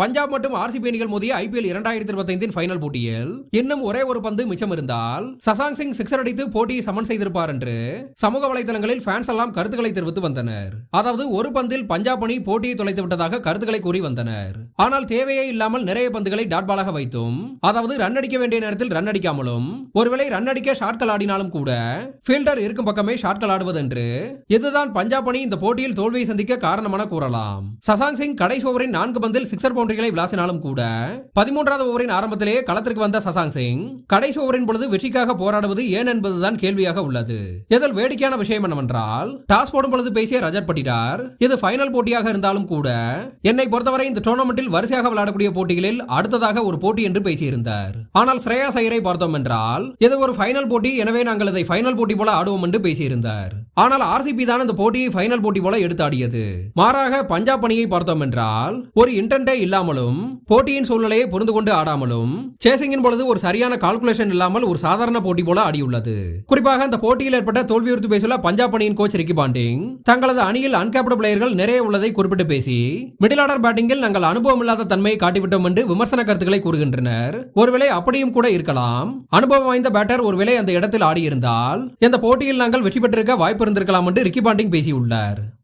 பஞ்சாப் மற்றும் ஆர்சிபி அணிகள் மோதிய ஐபிஎல் இரண்டாயிரத்தி இருபத்தைந்தின் ஃபைனல் போட்டியில் இன்னும் ஒரே ஒரு பந்து மிச்சம் இருந்தால் சசாங் சிங் சிக்ஸர் அடித்து போட்டியை சமன் செய்திருப்பார் என்று சமூக வலைதளங்களில் ஃபேன்ஸ் எல்லாம் கருத்துக்களை தெரிவித்து வந்தனர். அதாவது ஒரு பந்தில் பஞ்சாப் அணி போட்டியை தொலைத்து விட்டதாக கருத்துக்களை கூறி வந்தனர். ஆனால் தேவையே இல்லாமல் நிறைய பந்துகளை டாட் பாலாக வைத்தும் அதாவது ரன் அடிக்க வேண்டிய நேரத்தில் ரன் அடிக்காமலும் ஒருவேளை ரன் அடிக்க ஷாட்கள் ஆடினாலும் கூட ஃபீல்டர் இருக்கும் பக்கமே ஷாட்கள் ஆடுவது என்று இதுதான் பஞ்சாப் அணி இந்த போட்டியில் தோல்வியை சந்திக்க காரணமான கூறலாம். சசாங் சிங் கடைசி ஓவரின் நான்கு பந்தில் சிக்ஸர் பவுண்டரிகளை விளாசினாலும் கூட பதிமூன்றாவது ஓவரின் ஆரம்பத்திலேயே களத்திற்கு வந்த சசாங் சிங் கடைசி ஓவரின் பொழுது வெற்றிக்காக போராடுவது ஏன் என்பதுதான் கேள்வியாக உள்ளது. இதில் வேடிக்கையான விஷயம் என்னவென்றால் டாஸ் போடும் பொழுது பேசிய ரஜத் பட்டிடார் இது ஃபைனல் போட்டியாக இருந்தாலும் கூட என்னை பொறுத்தவரை இந்த டோர்னமெண்டில் வரிசையாக விளையாடக்கூடிய போட்டிகளில் அடுத்ததாக ஒரு போட்டி என்று பேசியிருந்தார். ஆனால் ஸ்ரேயா சையரை பார்த்தோம் என்றால் இது ஒரு ஃபைனல் போட்டி எனவே நாங்கள் இதை ஃபைனல் போட்டி போல ஆடுவோம் என்று பேசியிருந்தார். ஆனால் ஆர்சிபி தான் இந்த போட்டியை ஃபைனல் போட்டி போல எடுத்தாடியது மாறாக பஞ்சாப் அணியை பார்த்தோம் என்றால் ஒரு இன்டென்டே இல்லாமலும் போட்டியின் சூழ்நிலையை புரிந்து கொண்டு ஆடாமலும் சேசிங்கின் பொழுது ஒரு சரியான கால்குலேஷன் இல்லாமல் ஒரு சாதாரண போட்டி போல ஆடியுள்ளது. குறிப்பாக அந்த போட்டியில் ஏற்பட்ட தோல்வியுறுத்து பேசியுள்ள பஞ்சாப் அணியின் கோச் ரிக்கி பாண்டிங். தங்களது அணியில் அன்கேப்டு பிளேயர்கள் நிறைய உள்ளதை குறிப்பிட்டு பேசி மிடில் ஆர்டர் பேட்டிங்கில் நாங்கள் அனுபவம் இல்லாத தன்மையை காட்டிவிட்டோம் என்று விமர்சன கருத்துக்களை கூறுகின்றனர். ஒருவேளை அப்படியும் கூட இருக்கலாம். அனுபவம் வாய்ந்த பேட்டர் ஒருவேளை அந்த இடத்தில் ஆடியிருந்தால் இந்த போட்டியில் நாங்கள் வெற்றி பெற்றிருக்க வாய்ப்பு இருந்திருக்கலாம் என்று ரிக்கி பாண்டிங் பேசியுள்ளார்.